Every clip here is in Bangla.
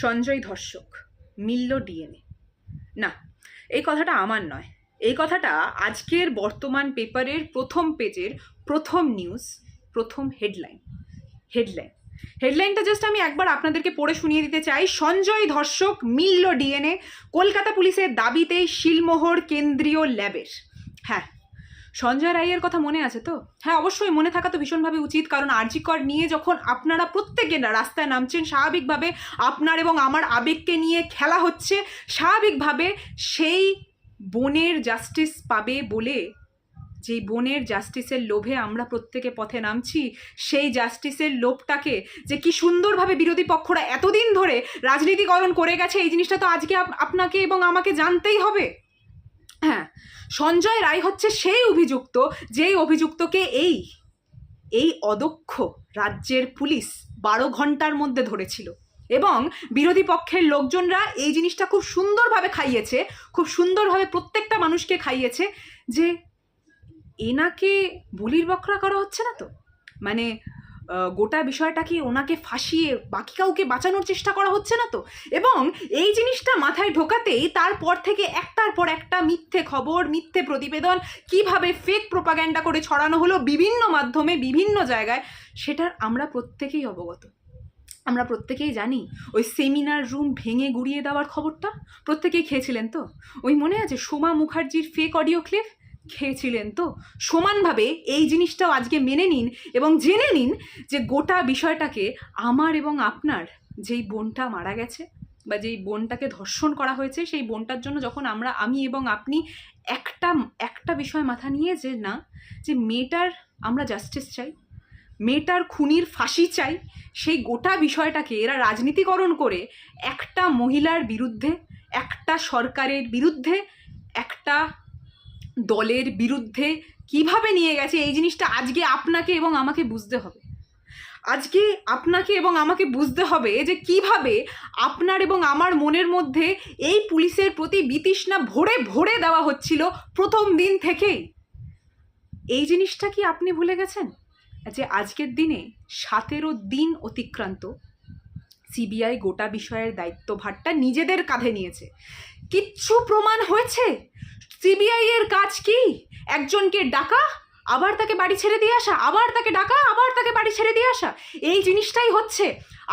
সঞ্জয় ধর্ষক, মিলল ডিএনএ। না, এই কথাটা আমার নয়। এই কথাটা আজকের বর্তমান পেপারের প্রথম পেজের প্রথম নিউজ, প্রথম হেডলাইন হেডলাইন। হেডলাইনটা জাস্ট আমি একবার আপনাদেরকে পড়ে শুনিয়ে দিতে চাই। সঞ্জয় ধর্ষক, মিলল ডিএনএ, কলকাতা পুলিশের দাবিতে শিলমোহর কেন্দ্রীয় ল্যাবের। হ্যাঁ সঞ্জয় রায়ের কথা মনে আছে তো? হ্যাঁ অবশ্যই মনে থাকা তো ভীষণভাবে উচিত, কারণ আরজিকর নিয়ে যখন আপনারা প্রত্যেকে রাস্তায় নামছেন, স্বাভাবিকভাবে আপনার এবং আমার আবেগকে নিয়ে খেলা হচ্ছে, স্বাভাবিকভাবে সেই বোনের জাস্টিস পাবে বলে, যেই বোনের জাস্টিসের লোভে আমরা প্রত্যেকে পথে নামছি, সেই জাস্টিসের লোভটাকে যে কি সুন্দরভাবে বিরোধী পক্ষরা এতদিন ধরে রাজনীতিকরণ করে গেছে, এই জিনিসটা তো আজকে আপনাকে এবং আমাকে জানতেই হবে। হ্যাঁ সঞ্জয় রায় হচ্ছে সেই অভিযুক্ত, যেই অভিযুক্তকে এই এই অদক্ষ রাজ্যের পুলিশ বারো ঘণ্টার মধ্যে ধরেছিল। এবং বিরোধী পক্ষের লোকজনরা এই জিনিসটা খুব সুন্দরভাবে খাইয়েছে, খুব সুন্দরভাবে প্রত্যেকটা মানুষকে খাইয়েছে যে, এনাকে বলির বকরা করা হচ্ছে না তো? মানে গোটা বিষয়টাকে ওনাকে ফাঁসিয়ে বাকি কাউকে বাঁচানোর চেষ্টা করা হচ্ছে না তো? এবং এই জিনিসটা মাথায় ঢোকাতেই তারপর থেকে একটার পর একটা মিথ্যে খবর, মিথ্যে প্রতিবেদন, কীভাবে ফেক প্রোপাগ্যান্ডা করে ছড়ানো হলো বিভিন্ন মাধ্যমে, বিভিন্ন জায়গায়, সেটার আমরা প্রত্যেকেই অবগত। আমরা প্রত্যেকেই জানি, ওই সেমিনার রুম ভেঙে গুড়িয়ে দেওয়ার খবরটা প্রত্যেকেই খেয়েছিলেন তো? ওই মনে আছে সোমা মুখার্জির ফেক অডিও ক্লিপ খেয়েছিলেন। তো সমানভাবে এই জিনিসটাও আজকে মেনে নিন এবং জেনে নিন যে গোটা বিষয়টাকে আমার এবং আপনার যেই বোনটা মারা গেছে বা যেই বোনটাকে ধর্ষণ করা হয়েছে, সেই বোনটার জন্য যখন আমরা আমি এবং আপনি একটা একটা বিষয় মাথা নিয়ে যে না, যে মেয়েটার আমরা জাস্টিস চাই, মেয়েটার খুনির ফাঁসি চাই, সেই গোটা বিষয়টাকে এরা রাজনীতিকরণ করে একটা মহিলার বিরুদ্ধে, একটা সরকারের বিরুদ্ধে, একটা দলের বিরুদ্ধে কীভাবে নিয়ে গেছে? এই জিনিসটা আজকে আপনাকে এবং আমাকে বুঝতে হবে। আজকে আপনাকে এবং আমাকে বুঝতে হবে যে কীভাবে আপনার এবং আমার মনের মধ্যে এই পুলিশের প্রতি বিতৃষ্ণা ভরে ভরে দেওয়া হচ্ছিল প্রথম দিন থেকেই। এই জিনিসটা কি আপনি ভুলে গেছেন? যে আজকের দিনে সতেরো দিন অতিক্রান্ত সিবিআই গোটা বিষয়ের দায়িত্বভারটা নিজেদের কাঁধে নিয়েছে। কিচ্ছু প্রমাণ হয়েছে? সিবিআই এর কাজ কি? একজনকে ডাকা, আবার তাকে বাড়ি ছেড়ে দিয়ে আসা, আবার তাকে ডাকা, আবার তাকে বাড়ি ছেড়ে দিয়ে আসা। এই জিনিসটাই হচ্ছে।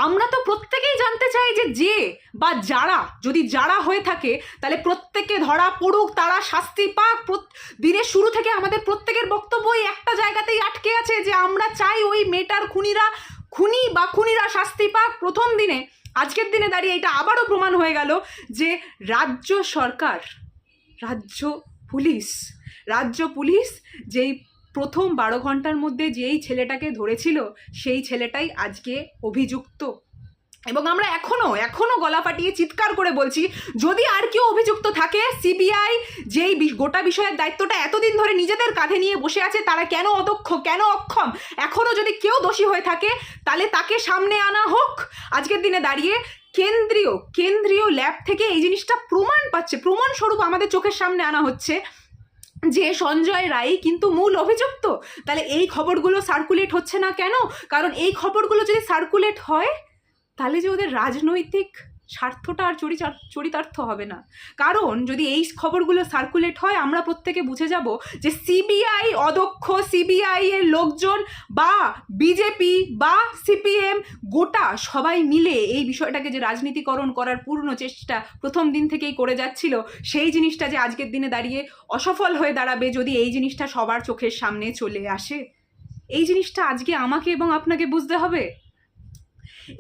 আমরা তো প্রত্যেকেই জানতে চাই যে যে বা যারা, যদি যারা হয়ে থাকে, তাহলে প্রত্যেকে ধরা পড়ুক, তারা শাস্তি পাক। দিনের শুরু থেকে আমাদের প্রত্যেকের বক্তব্য একটা জায়গাতেই আটকে আছে যে আমরা চাই ওই মেয়েটার খুনিরা, খুনি বা খুনিরা শাস্তি পাক। প্রথম দিনে, আজকের দিনে দাঁড়িয়ে এটা আবারও প্রমাণ হয়ে গেল যে রাজ্য সরকার রাজ্য পুলিশ। রাজ্য পুলিশ যেই প্রথম বারো ঘণ্টার মধ্যে যেই ছেলেটাকে ধরেছিল, সেই ছেলেটাই আজকে অভিযুক্ত। এবং আমরা এখনও এখনও গলা ফাটিয়ে চিৎকার করে বলছি, যদি আর কেউ অভিযুক্ত থাকে, সিবিআই যেই গোটা বিষয়ের দায়িত্বটা এতদিন ধরে নিজেদের কাঁধে নিয়ে বসে আছে, তারা কেন অদক্ষ, কেন অক্ষম? এখনও যদি কেউ দোষী হয়ে থাকে, তাহলে তাকে সামনে আনা হোক। আজকের দিনে দাঁড়িয়ে কেন্দ্রীয় কেন্দ্রীয় ল্যাব থেকে এই জিনিসটা প্রমাণ পাচ্ছে। প্রমাণ স্বরূপ আমাদের চোখের সামনে আনা হচ্ছে যে সঞ্জয় রায় কিন্তু মূল অভিযুক্ত। তাহলে এই খবরগুলো সার্কুলেট হচ্ছে না কেন? কারণ এই খবরগুলো যদি সার্কুলেট হয়, তাহলে যে ওদের রাজনৈতিক স্বার্থটা আর চরিচার- চরিতার্থ হবে না। কারণ যদি এই খবরগুলো সার্কুলেট হয়, আমরা প্রত্যেকে বুঝে যাব যে সিবিআই অদক্ষ সিবিআই এর লোকজন বা বিজেপি বা সিপিএম গোটা সবাই মিলে এই বিষয়টাকে যে রাজনীতিকরণ করার পূর্ণ চেষ্টা প্রথম দিন থেকেই করে যাচ্ছিল, সেই জিনিসটা যে আজকের দিনে দাঁড়িয়ে অসফল হয়ে দাঁড়াবে যদি এই জিনিসটা সবার চোখের সামনে চলে আসে। এই জিনিসটা আজকে আমাকে এবং আপনাকে বুঝতে হবে।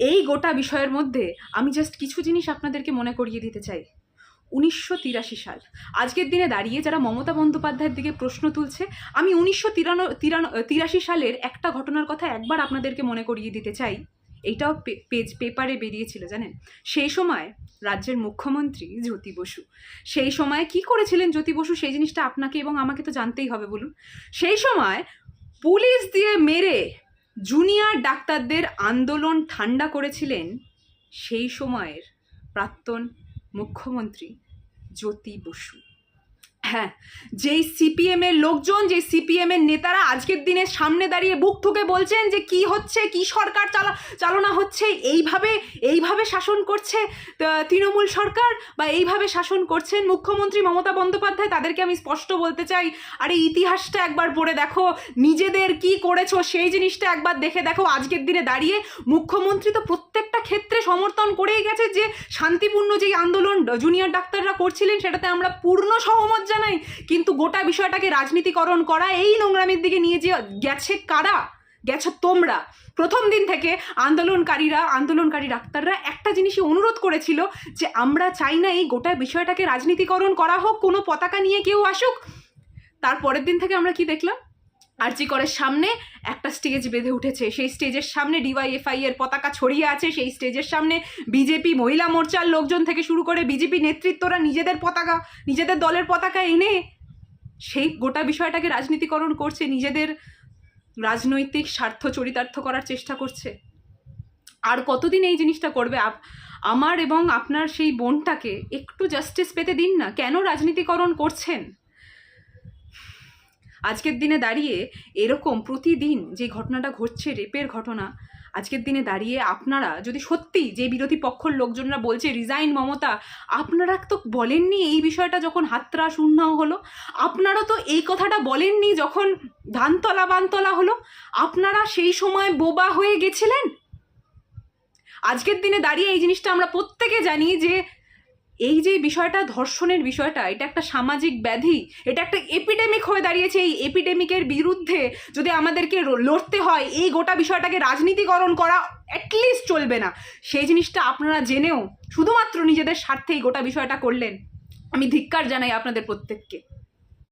এই গোটা বিষয়ের মধ্যে আমি জাস্ট কিছু জিনিস আপনাদেরকে মনে করিয়ে দিতে চাই। উনিশশো তিরাশি সাল। আজকের দিনে দাঁড়িয়ে যারা মমতা বন্দ্যোপাধ্যায়ের দিকে প্রশ্ন তুলছে, আমি উনিশশো তিরাশি সালের একটা ঘটনার কথা একবার আপনাদেরকে মনে করিয়ে দিতে চাই। এইটাও পেজ, পেপারে বেরিয়েছিল, জানেন? সেই সময় রাজ্যের মুখ্যমন্ত্রী জ্যোতি বসু। সেই সময় কি করেছিলেন জ্যোতি বসু? সেই জিনিসটা আপনাকে এবং আমাকে তো জানতেই হবে, বলুন। সেই সময় পুলিশ দিয়ে মেরে জুনিয়র ডাক্তারদের আন্দোলন ঠান্ডা করেছিলেন সেই সময়ের প্রাক্তন মুখ্যমন্ত্রী জ্যোতি বসু। হ্যাঁ যেই সিপিএম এর লোকজন যে সিপিএম এর নেতারা আজকের দিনে সামনে দাঁড়িয়ে বুক ঠুকে বলছেন যে কি হচ্ছে, কি সরকার চালা, চালনা হচ্ছে, এইভাবে এইভাবে শাসন করছে তৃণমূল সরকার বা এইভাবে শাসন করছেন মুখ্যমন্ত্রী মমতা বন্দ্যোপাধ্যায়? তাদেরকে আমি স্পষ্ট বলতে চাই, আরে ইতিহাসটা একবার পড়ে দেখো, নিজেদের কি করেছ সেই জিনিসটা একবার দেখে দেখো। আজকের দিনে দাঁড়িয়ে মুখ্যমন্ত্রী তো প্রত্যেকটা ক্ষেত্রে সমর্থন করেই গেছে যে শান্তিপূর্ণ যেই আন্দোলন, জুনিয়র ডাক্তাররা করছিলেন, সেটাতে আমরা পূর্ণ সহমত জানাই কিন্তু গোটা বিষয়টাকে রাজনীতিকরণ করা, এই নোংরামির দিকে নিয়ে যে গেছে কারা? গেছো তোমরা। প্রথম দিন থেকে আন্দোলনকারীরা, আন্দোলনকারী ডাক্তাররা একটা জিনিসই অনুরোধ করেছিল যে আমরা চাই না এই গোটা বিষয়টাকে রাজনীতিকরণ করা হোক, কোনো পতাকা নিয়ে কেউ আসুক। তারপরের দিন থেকে আমরা কি দেখলাম? আরজি করের সামনে একটা স্টেজ বেঁধে উঠেছে। সেই স্টেজের সামনে ডিওয়াইএফআই এর পতাকা ছড়িয়ে আছে। সেই স্টেজের সামনে বিজেপি মহিলা মোর্চার লোকজন থেকে শুরু করে বিজেপি নেতৃত্বরা নিজেদের পতাকা, নিজেদের দলের পতাকা এনে সেই গোটা বিষয়টাকে রাজনীতিকরণ করছে, নিজেদের রাজনৈতিক স্বার্থ চরিতার্থ করার চেষ্টা করছে। আর কতদিন এই জিনিসটা করবে? আমার এবং আপনার সেই বোনটাকে একটু জাস্টিস পেতে দিন না? কেন রাজনীতিকরণ করছেন? আজকের দিনে দাঁড়িয়ে এরকম প্রতিদিন যে ঘটনাটা ঘটছে, রেপের ঘটনা, আজকের দিনে দাঁড়িয়ে আপনারা যদি সত্যি যে বিরোধী পক্ষর লোকজনরা বলছে, রিজাইন মমতা আপনারা তো বলেননি এই বিষয়টা যখন হাতরা শূন্য হলো? আপনারা তো এই কথাটা বলেননি যখন ধানতলা বানতলা হলো? আপনারা সেই সময় বোবা হয়ে গেছিলেন? আজকের দিনে দাঁড়িয়ে এই জিনিসটা আমরা প্রত্যেকে জানি যে এই যে বিষয়টা, ধর্ষণের বিষয়টা, এটা একটা সামাজিক ব্যাধি, এটা একটা এপিডেমিক হয়ে দাঁড়িয়েছে। এই এপিডেমিকের বিরুদ্ধে যদি আমাদেরকে লড়তে হয়, এই গোটা বিষয়টাকে রাজনীতিকরণ করা অ্যাটলিস্ট চলবে না। সেই জিনিসটা আপনারা জেনেও শুধুমাত্র নিজেদের স্বার্থে এই গোটা বিষয়টা করলেন। আমি ধিক্কার জানাই আপনাদের প্রত্যেককে।